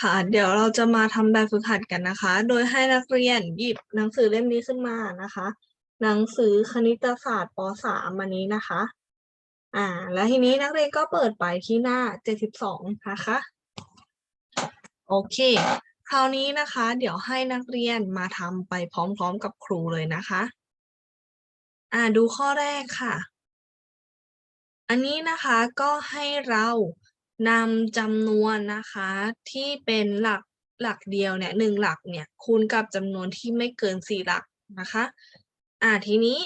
ค่ะ เดี๋ยวเราจะมาทำแบบฝึกหัดกันนะคะ โดยให้นักเรียนหยิบหนังสือเล่มนี้ขึ้นมานะคะ หนังสือคณิตศาสตร์ป .3 อันนี้นะคะ อ่า แล้วทีนี้นักเรียนก็เปิดไปที่หน้า 72 นะคะ โอเค คราวนี้นะคะ เดี๋ยวให้นักเรียนมาทำไปพร้อมๆกับครูเลยนะคะ อ่า ดูข้อแรกค่ะ อันนี้นะคะก็ให้เรา นำจำนวนนะคะที่เป็นหลักหลักเดียวเนี่ยหนึ่งหลักเนี่ยคูณกับจำนวนที่ไม่เกินสี่หลักนะคะ อ่าทีนี้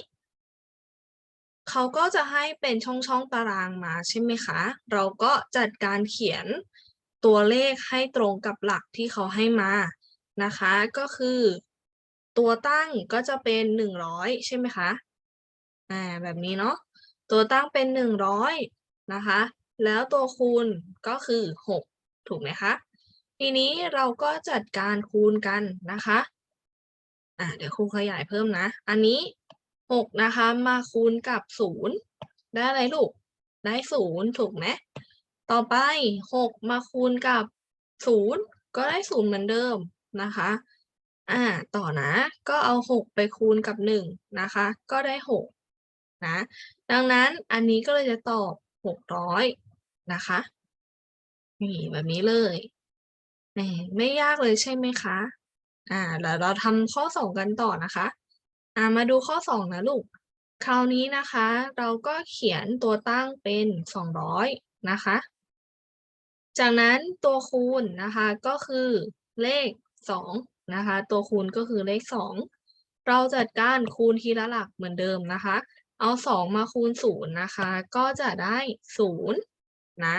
เขาก็จะให้เป็นช่องช่องตารางมาใช่ไหมคะ เราก็จัดการเขียนตัวเลขให้ตรงกับหลักที่เขาให้มานะคะ ก็คือ ตัวตั้งก็จะเป็นหนึ่งร้อยใช่ไหมคะอ่าแบบนี้เนาะตัวตั้งเป็นหนึ่งร้อยนะคะ แล้วตัวคูณก็คือหกถูกไหมคะ ทีนี้เราก็จัดการคูณกันนะคะอ่าเดี๋ยวครูขยายเพิ่มนะ อันนี้หกนะคะ มาคูณกับศูนย์ได้อะไรลูก ได้ศูนย์ถูกไหมต่อไปหกมาคูณกับศูนย์ก็ได้ศูนย์เหมือนเดิมนะคะ อ่า ต่อนะ ก็เอาหกไปคูณกับหนึ่งนะคะ ก็ได้หกนะ ดังนั้นอันนี้ก็เลยจะตอบหกร้อย นะคะนี่แบบนี้เลยไม่ยากเลยใช่ไหมคะ อ่าแล้วเราทำข้อสองกันต่อนะคะ อ่ามาดูข้อสองนะลูก คราวนี้นะคะ เราก็เขียนตัวตั้งเป็นสองร้อยนะคะ จากนั้นตัวคูณนะคะก็คือเลขสองนะคะ ตัวคูณก็คือเลขสองเราจัดการคูณทีละหลักเหมือนเดิมนะคะ เอาสองมาคูณศูนย์นะคะ ก็จะได้ศูนย์ นะ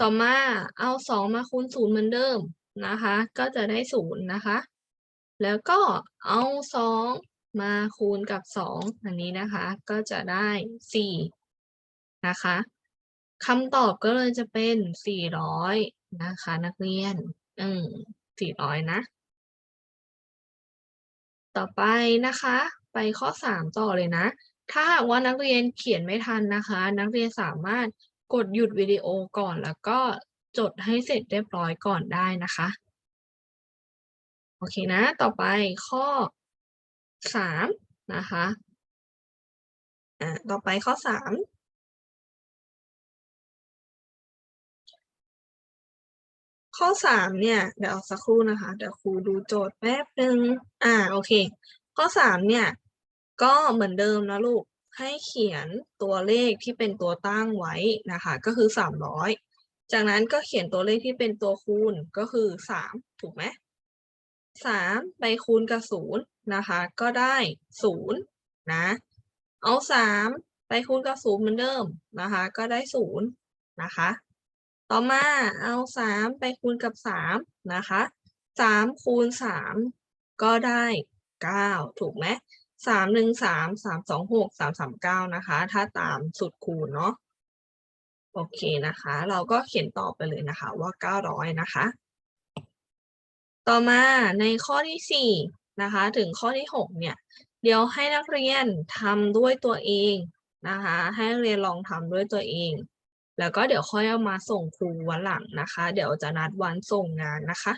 ต่อมาเอาสองมาคูณศูนย์เหมือนเดิมนะคะ ก็จะได้ศูนย์นะคะ แล้วก็เอาสองมาคูณกับสองอันนี้นะคะ ก็จะได้สี่นะคะคำตอบก็เลยจะเป็นสี่ร้อยนะคะ นักเรียน อืมสี่ร้อยนะ ต่อไปนะคะ ไปข้อสามต่อเลยนะถ้าหากว่านักเรียนเขียนไม่ทันนะคะ นักเรียนสามารถ กดหยุดวิดีโอก่อนแล้วก็จดให้เสร็จเรียบร้อยก่อนได้นะคะ โอเคนะ ต่อไปข้อสามนะคะอ่าต่อไปข้อสามข้อสามเนี่ยเดี๋ยวสักครู่นะคะ เดี๋ยวครูดูโจทย์แป๊บหนึ่งอ่าโอเค ข้อสามเนี่ย ก็เหมือนเดิมนะลูก ให้เขียนตัวเลขที่เป็นตัวตั้งไว้นะคะ ก็คือสามร้อยจากนั้นก็เขียนตัวเลขที่เป็นตัวคูณก็คือสามถูกไหมสามไปคูณกับศูนย์นะคะ ก็ได้ศูนย์นะ เอาสามไปคูณกับศูนย์เหมือนเดิมนะคะ ก็ได้ศูนย์นะคะ ต่อมาเอาสามไปคูณกับสามนะคะสามคูณสามก็ได้เก้าถูกไหม สามหนึ่งสามสามสองหกสามสามเก้านะคะ ถ้าตามสูตรคูณเนาะโอเคนะคะ เราก็เขียนต่อไปเลยนะคะว่าเก้าร้อยนะคะ ต่อมาในข้อที่สี่นะคะ ถึงข้อที่หกเนี่ย เดี๋ยวให้นักเรียนทำด้วยตัวเองนะคะ ให้เรียนลองทำด้วยตัวเอง แล้วก็เดี๋ยวค่อยเอามาส่งครูวันหลังนะคะ เดี๋ยวจะนัดวันส่งงานนะคะ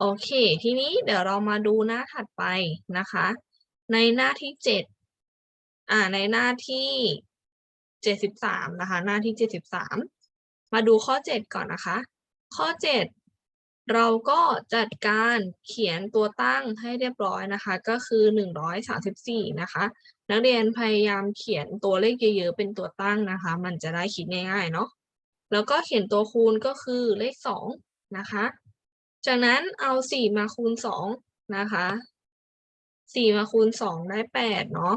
โอเค ทีนี้เดี๋ยวเรามาดูหน้าถัดไปนะคะ ในหน้าที่เจ็ดอ่า ในหน้าที่เจ็ดสิบสามนะคะ หน้าที่เจ็ดสิบสามมาดูข้อเจ็ดก่อนนะคะ ข้อเจ็ดเราก็จัดการเขียนตัวตั้งให้เรียบร้อยนะคะ ก็คือหนึ่งร้อยสามสิบสี่นะคะ นักเรียนพยายามเขียนตัวเลขเยอะๆเป็นตัวตั้งนะคะ มันจะได้คิดง่ายๆเนาะแล้วก็เขียนตัวคูณก็คือเลขสองนะคะ จากนั้นเอาสี่มาคูณสองนะคะสี่มาคูณสองได้แปดเนาะ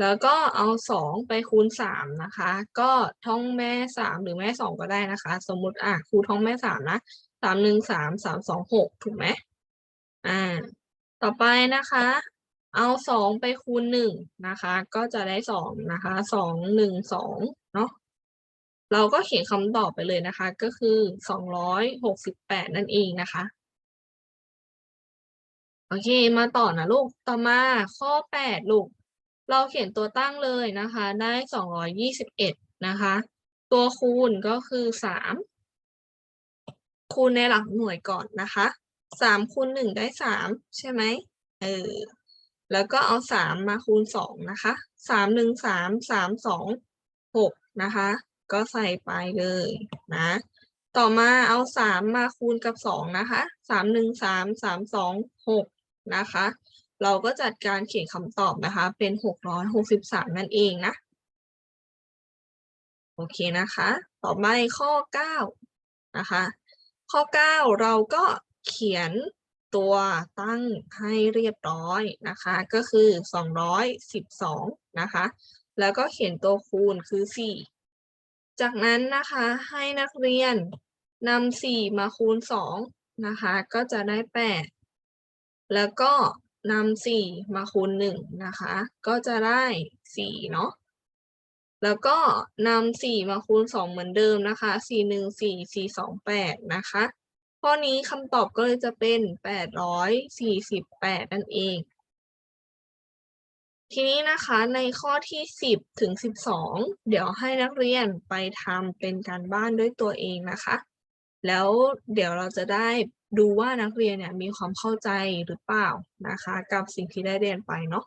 แล้วก็เอาสองไปคูณสามนะคะ ก็ท่องแม่สามหรือแม่สองก็ได้นะคะ สมมุติอะครูท่องแม่สามนะสามหนึ่งสามสามสองหกถูกไหมอ่า ต่อไปนะคะ เอาสองไปคูณหนึ่งนะคะ ก็จะได้สองนะคะสองหนึ่งสองเนาะ เราก็เขียนคำตอบไปเลยนะคะ ก็คือสองร้อยหกสิบแปดนั่นเองนะคะ โอเค มาต่อนะลูก ต่อมาข้อแปดลูก เราเขียนตัวตั้งเลยนะคะ ได้สองร้อยยี่สิบเอ็ดนะคะ ตัวคูณก็คือสามคูณในหลักหน่วยก่อนนะคะสามคูณหนึ่งได้สามใช่ไหมเออ แล้วก็เอาสามมาคูณสองนะคะสามหนึ่งสามสามสองหกนะคะ ก็ใส่ไปเลยนะ ต่อมาเอาสามมาคูณกับสองนะคะสามหนึ่งสามสามสองหกนะคะ เราก็จัดการเขียนคำตอบนะคะ เป็นหกร้อยหกสิบสามนั่นเองนะ โอเคนะคะ ต่อไปข้อเก้านะคะ ข้อเก้าเราก็เขียนตัวตั้งให้เรียบร้อยนะคะ ก็คือสองร้อยสิบสองนะคะ แล้วก็เขียนตัวคูณคือสี่ จากนั้นนะคะให้นักเรียนนำสี่มาคูณสองนะคะก็จะได้แปดแล้วก็นำสี่มาคูณหนึ่งนะคะก็จะได้สี่เนาะแล้วก็นำสี่มาคูณสองเหมือนเดิมนะคะสี่หนึ่งสี่สี่สองแปดนะคะข้อนี้คำตอบก็เลยจะเป็นแปดร้อยสี่สิบแปดนั่นเอง ทีนี้นะคะในข้อที่สิบถึงสิบสองเดี๋ยวให้นักเรียนไปทำเป็นการบ้านด้วยตัวเองนะคะ แล้วเดี๋ยวเราจะได้ดูว่านักเรียนเนี่ยมีความเข้าใจหรือเปล่านะคะ กับสิ่งที่ได้เรียนไปเนาะ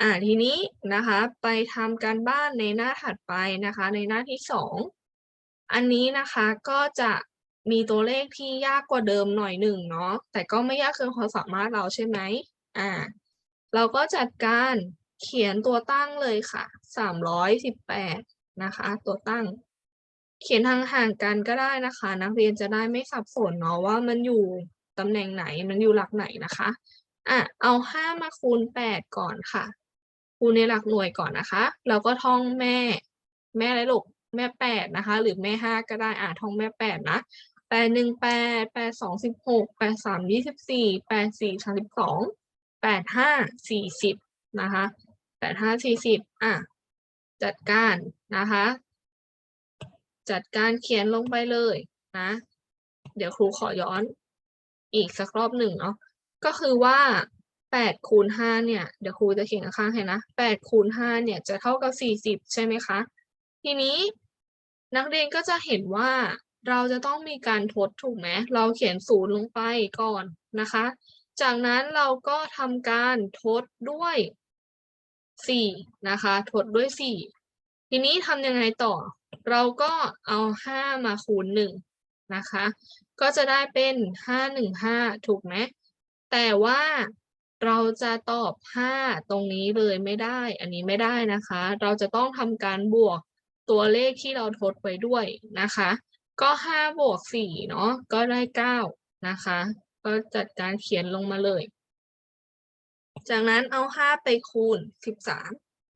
อ่าทีนี้นะคะไปทำการบ้านในหน้าถัดไปนะคะ ในหน้าที่สองอันนี้นะคะก็จะมีตัวเลขที่ยากกว่าเดิมหน่อยหนึ่งเนาะแต่ก็ไม่ยากเกินความสามารถเราใช่ไหมอ่า เราก็จัดการเขียนตัวตั้งเลยค่ะสามร้อยสิบแปดนะคะ ตัวตั้ง เขียนห่างๆกันก็ได้นะคะ นักเรียนจะได้ไม่สับสนเนาะว่ามันอยู่ตำแหน่งไหนมันอยู่หลักไหนนะคะอะเอาห้ามาคูณแปดก่อนค่ะ คูณในหลักหน่วยก่อนนะคะแล้วก็ท่องแม่ แม่อะไรลูกแม่แปดนะคะ หรือแม่ห้าก็ได้อะท่องแม่แปดนะแปดหนึ่งแปดแปดสองสิบหก แปดห้าสี่สิบนะคะแปดห้าสี่สิบอะจัดการนะคะ จัดการเขียนลงไปเลยนะ เดี๋ยวครูขอย้อนอีกสักรอบหนึ่งเนาะก็คือว่าแปดคูณห้าเนี่ย เดี๋ยวครูจะเขียนข้างให้นะแปดคูณห้าเนี่ยจะเท่ากับสี่สิบใช่ไหมคะ ทีนี้นักเรียนก็จะเห็นว่าเราจะต้องมีการทดถูกไหมเราเขียนศูนย์ลงไปก่อนนะคะ จากนั้นเราก็ทำการทดด้วยสี่นะคะ ทดด้วยสี่ทีนี้ทำยังไงต่อ เราก็เอาห้ามาคูณหนึ่งนะคะ ก็จะได้เป็นห้าหนึ่งห้าถูกไหม แต่ว่าเราจะตอบห้าตรงนี้เลยไม่ได้ อันนี้ไม่ได้นะคะ เราจะต้องทำการบวกตัวเลขที่เราทดไว้ด้วยนะคะ ก็ห้าบวกสี่เนาะก็ได้เก้านะคะ ก็จัดการเขียนลงมาเลย จากนั้นเอาห้าไปคูณสิบสาม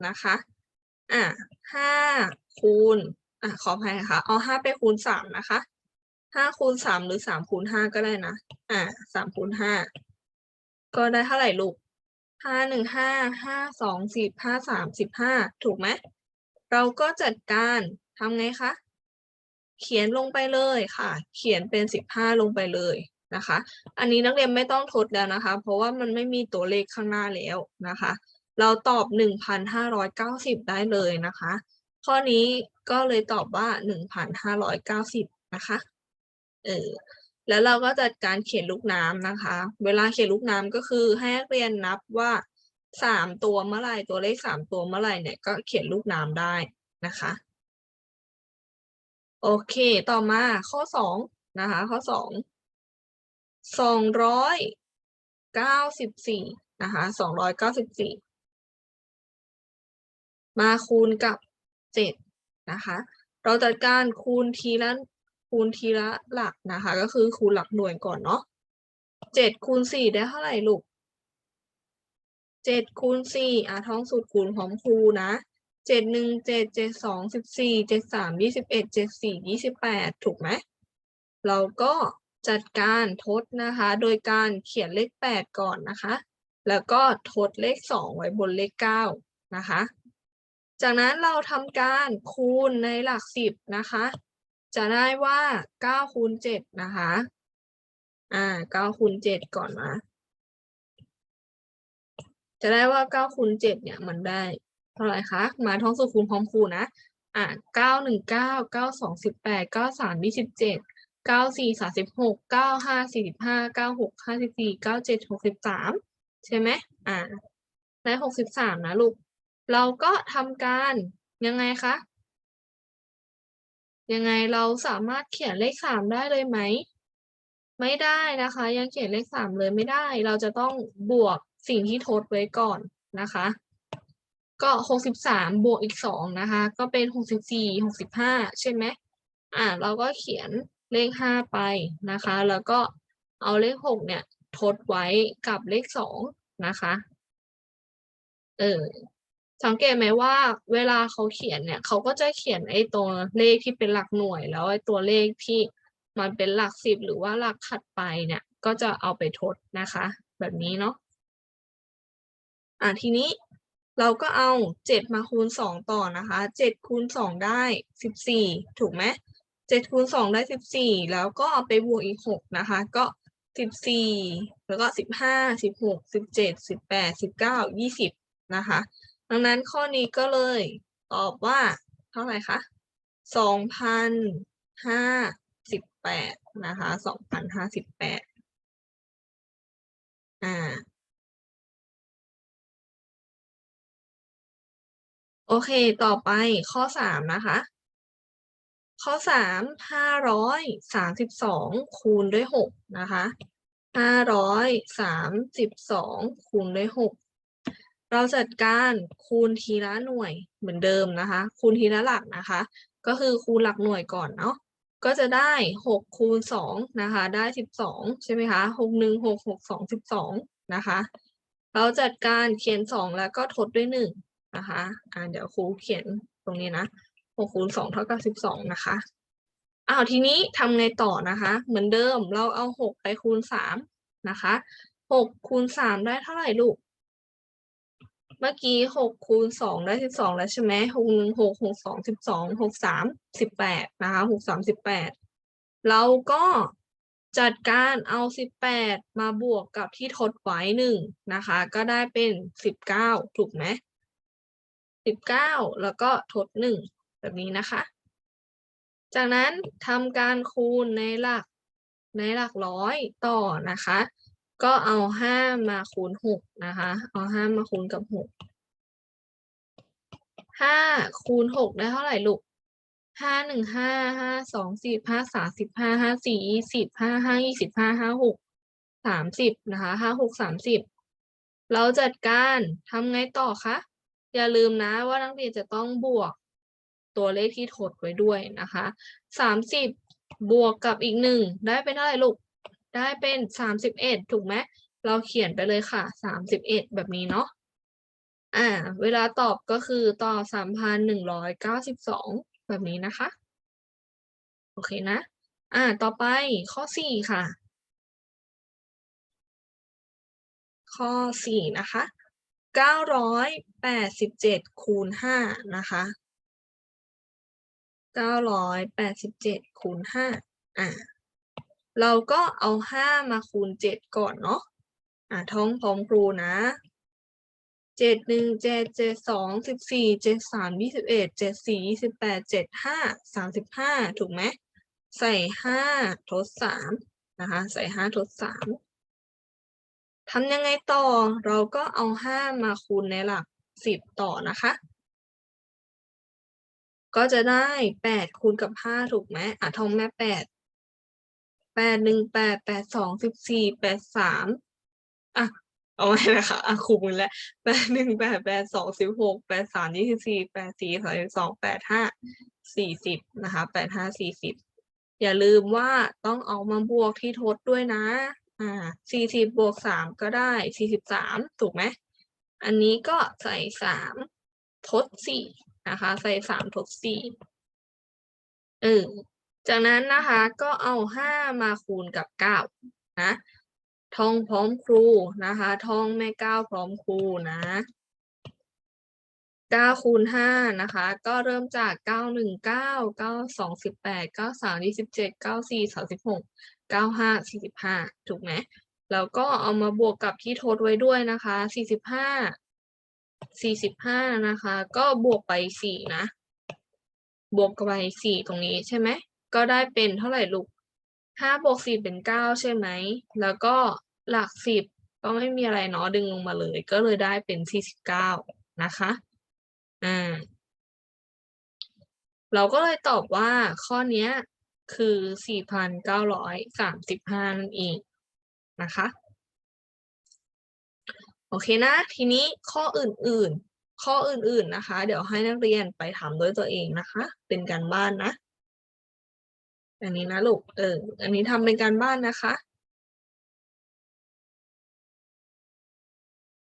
นะคะ อะห้าคูณ อะขออภัยค่ะ เอาห้าไปคูณสามนะคะห้าคูณสามหรือสามคูณห้าก็ได้นะ อ่าสามคูณห้าก็ได้เท่าไหร่ลูกห้าหนึ่งห้าห้าสองสิบห้าสามสิบห้าถูกไหม เราก็จัดการทำไงคะ เขียนลงไปเลยค่ะ เขียนเป็นสิบห้าลงไปเลย นะคะ อันนี้นักเรียนไม่ต้องทดแล้วนะคะ เพราะว่ามันไม่มีตัวเลขข้างหน้าแล้วนะคะ เราตอบหนึ่งพันห้าร้อยเก้าสิบได้เลยนะคะ ข้อนี้ก็เลยตอบว่าหนึ่งพันห้าร้อยเก้าสิบนะคะ เออ แล้วเราก็จัดการเขียนลูกน้ำนะคะ เวลาเขียนลูกน้ำก็คือให้นักเรียนนับว่าสามตัวเมื่อไหร่ตัวเลขสามตัวเมื่อไหร่เนี่ยก็เขียนลูกน้ำได้นะคะ โอเค ต่อมาข้อสองนะคะ ข้อสอง สองร้อยเก้าสิบสี่นะคะสองร้อยเก้าสิบสี่มาคูณกับเจ็ดนะคะ เราจัดการคูณทีละคูณทีละหลักนะคะ ก็คือคูณหลักหน่วยก่อนเนาะเจ็ดคูณสี่ได้เท่าไหร่ลูกเจ็ดคูณสี่อะท้องสูตรคูณพร้อมครูนะเจ็ดหนึ่งเจ็ดเจ็ดสองสิบสี่เจ็ดสามยี่สิบเอ็ดเจ็ดสี่ยี่สิบแปดถูกไหมเราก็ จัดการทดนะคะ โดยการเขียนเลขแปดก่อนนะคะ แล้วก็ทดเลขสองไว้บนเลขเก้านะคะ จากนั้นเราทำการคูณในหลักสิบนะคะ จะได้ว่าเก้าคูณเจ็ดนะคะ อ่าเก้าคูณเจ็ดก่อนนะจะได้ว่าเก้าคูณเจ็ดเนี่ยมันได้เท่าไหร่คะ มาท้องสูตรคูณพร้อมคูณนะ อ่าเก้าหนึ่งเก้า เก้าสองสิบแปดเก้าสามยี่สิบเจ็ดเก้าสี่สามสิบหกเก้าห้าสี่สิบห้าเก้าหกห้าสิบสี่เก้าเจ็ดหกสิบสามใช่ไหมอ่าได้หกสิบสามนะลูก เราก็ทำการยังไงคะ ยังไงเราสามารถเขียนเลขสามได้เลยไหม ไม่ได้นะคะ ยังเขียนเลขสามเลยไม่ได้ เราจะต้องบวกสิ่งที่ทดไว้ก่อนนะคะ ก็หกสิบสามบวกอีกสองนะคะ ก็เป็นหกสิบสี่หกสิบห้าใช่ไหมอ่าเราก็เขียน เลขห้าไปนะคะ แล้วก็เอาเลขหกเนี่ยทดไว้กับเลขสองนะคะ เออสังเกตไหมว่าเวลาเขาเขียนเนี่ยเขาก็จะเขียนไอ้ตัวเลขที่เป็นหลักหน่วย แล้วไอ้ตัวเลขที่มันเป็นหลักสิบหรือว่าหลักถัดไปเนี่ย ก็จะเอาไปทดนะคะ แบบนี้เนาะอะทีนี้เราก็เอาเจ็ดมาคูณสองต่อนะคะเจ็ดคูณสองได้สิบสี่ถูกไหม เจ็ดคูณสองได้สิบสี่แล้วก็เอาไปบวกอีกหกนะคะ ก็สิบสี่แล้วก็สิบห้าสิบหกสิบเจ็ดสิบแปดสิบเก้ายี่สิบนะคะ ดังนั้นข้อนี้ก็เลยตอบว่า เท่าไหร่คะสองพันห้าสิบแปดนะคะสองพันห้าสิบแปดอ่าโอเค ต่อไปข้อสามนะคะ ข้อสามห้าร้อยสามสิบสองคูณด้วยหกนะคะห้าร้อยสามสิบสองคูณด้วยหกเราจัดการคูณทีละหน่วยเหมือนเดิมนะคะ คูณทีละหลักนะคะ ก็คือคูณหลักหน่วยก่อนเนาะก็จะได้หกคูณสองนะคะได้สิบสองใช่ไหมคะหกหนึ่งหกหกสองสิบสองนะคะ เราจัดการเขียนสองแล้วก็ทดด้วยหนึ่งนะคะอ่าเดี๋ยวครูเขียนตรงนี้นะ หกคูณสองเท่ากับสิบสองนะคะอ้าวทีนี้ทำไงต่อนะคะ เหมือนเดิมเราเอาหกไปคูณสามนะคะหกคูณสามได้เท่าไหร่ลูก เมื่อกี้หกคูณสองได้สิบสองแล้วใช่ไหมหกหนึ่งหกหกสองสิบสองหกสามสิบแปดนะคะหกสามสิบแปดเราก็จัดการเอาสิบแปดมาบวกกับที่ทดไว้หนึ่งนะคะ ก็ได้เป็นสิบเก้าถูกไหมสิบเก้าแล้วก็ทดหนึ่ง แบบนี้นะคะ จากนั้นทำการคูณในหลักในหลักร้อยต่อนะคะ ก็เอาห้ามาคูณหกนะคะ เอาห้ามาคูณกับหกห้าคูณหกได้เท่าไหร่ลูกห้าหนึ่งห้าห้าสองสิบห้าสามสิบห้าห้าสี่ยี่สิบห้าห้ายี่สิบห้าห้าหกสามสิบนะคะห้าหกสามสิบเราจัดการทำไงต่อคะอย่าลืมนะว่านักเรียนจะต้องบวก ตัวเลขที่ทดไว้ด้วยนะคะสามสิบบวกกับอีกหนึ่งได้เป็นเท่าไหร่ลูก ได้เป็นสามสิบเอ็ดถูกไหมเราเขียนไปเลยค่ะสามสิบเอ็ดแบบนี้เนาะอ่า เวลาตอบก็คือตอบสามพันหนึ่งร้อยเก้าสิบสองแบบนี้นะคะ โอเคนะ อ่า ต่อไปข้อสี่ค่ะ ข้อสี่นะคะเก้าร้อยแปดสิบเจ็ดคูณห้านะคะ เก้าร้อยแปดสิบเจ็ดคูณห้าอ่าเราก็เอาห้ามาคูณเจ็ดก่อนเนาะอ่าท้องพร้อมครูนะเจ็ดหนึ่งเจ็ดเจ็ดสองสิบสี่เจ็ดสามยี่สิบเอ็ดเจ็ดสี่ยี่สิบแปดเจ็ดห้าสามสิบห้าถูกไหมใส่ห้าทดสามนะคะใส่ห้าทดสามทำยังไงต่อเราก็เอาห้ามาคูณในหลักสิบต่อนะคะ ก็จะได้แปดคูณกับห้าถูกไหมอะทองแม่แปดแปดหนึ่งแปดแปดสองสิบสี่แปดสามอะเอาไว้นะคะอะคูณแล้วแปดหนึ่งแปดแปดสองสิบหกแปดสามยี่สิบสี่แปดสี่สามสิบสองแปดห้าสี่สิบนะคะแปดห้าสี่สิบอย่าลืมว่าต้องเอามาบวกที่ทดด้วยนะ อ่าสี่สิบบวกสามก็ได้สี่สิบสามถูกไหม อันนี้ก็ใส่สามทดสี่ นะคะ ใส่สามทดสี่เออจากนั้นนะคะก็เอาห้ามาคูณกับเก้านะท่องพร้อมครูนะคะท่องแม่เก้าพร้อมครูนะเก้าคูณห้านะคะ ก็เริ่มจากเก้าหนึ่งเก้าเก้าสองสิบแปดเก้าสามยี่สิบเจ็ดเก้าสี่สามสิบหกเก้าห้าสี่สิบห้าถูกไหมแล้วก็เอามาบวกกับที่ทดไว้ด้วยนะคะสี่สิบห้า สี่สิบห้านะคะ ก็บวกไปสี่นะ บวกไปสี่ตรงนี้ใช่ไหม ก็ได้เป็นเท่าไหร่ลูกห้าบวกสี่เป็นเก้าใช่ไหม แล้วก็หลักสิบก็ไม่มีอะไรเนาะดึงลงมาเลย ก็เลยได้เป็นสี่สิบเก้านะคะ อ่า เราก็เลยตอบว่าข้อนี้คือสี่พันเก้าร้อยสามสิบห้านั่นเองนะคะ โอเคนะ ทีนี้ข้ออื่นๆ ข้ออื่นๆนะคะ เดี๋ยวให้นักเรียนไปทำด้วยตัวเองนะคะ เป็นการบ้านนะ อันนี้นะลูก เออ อันนี้ทำเป็นการบ้านนะคะ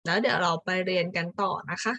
แล้วเดี๋ยวเราไปเรียนกันต่อนะคะ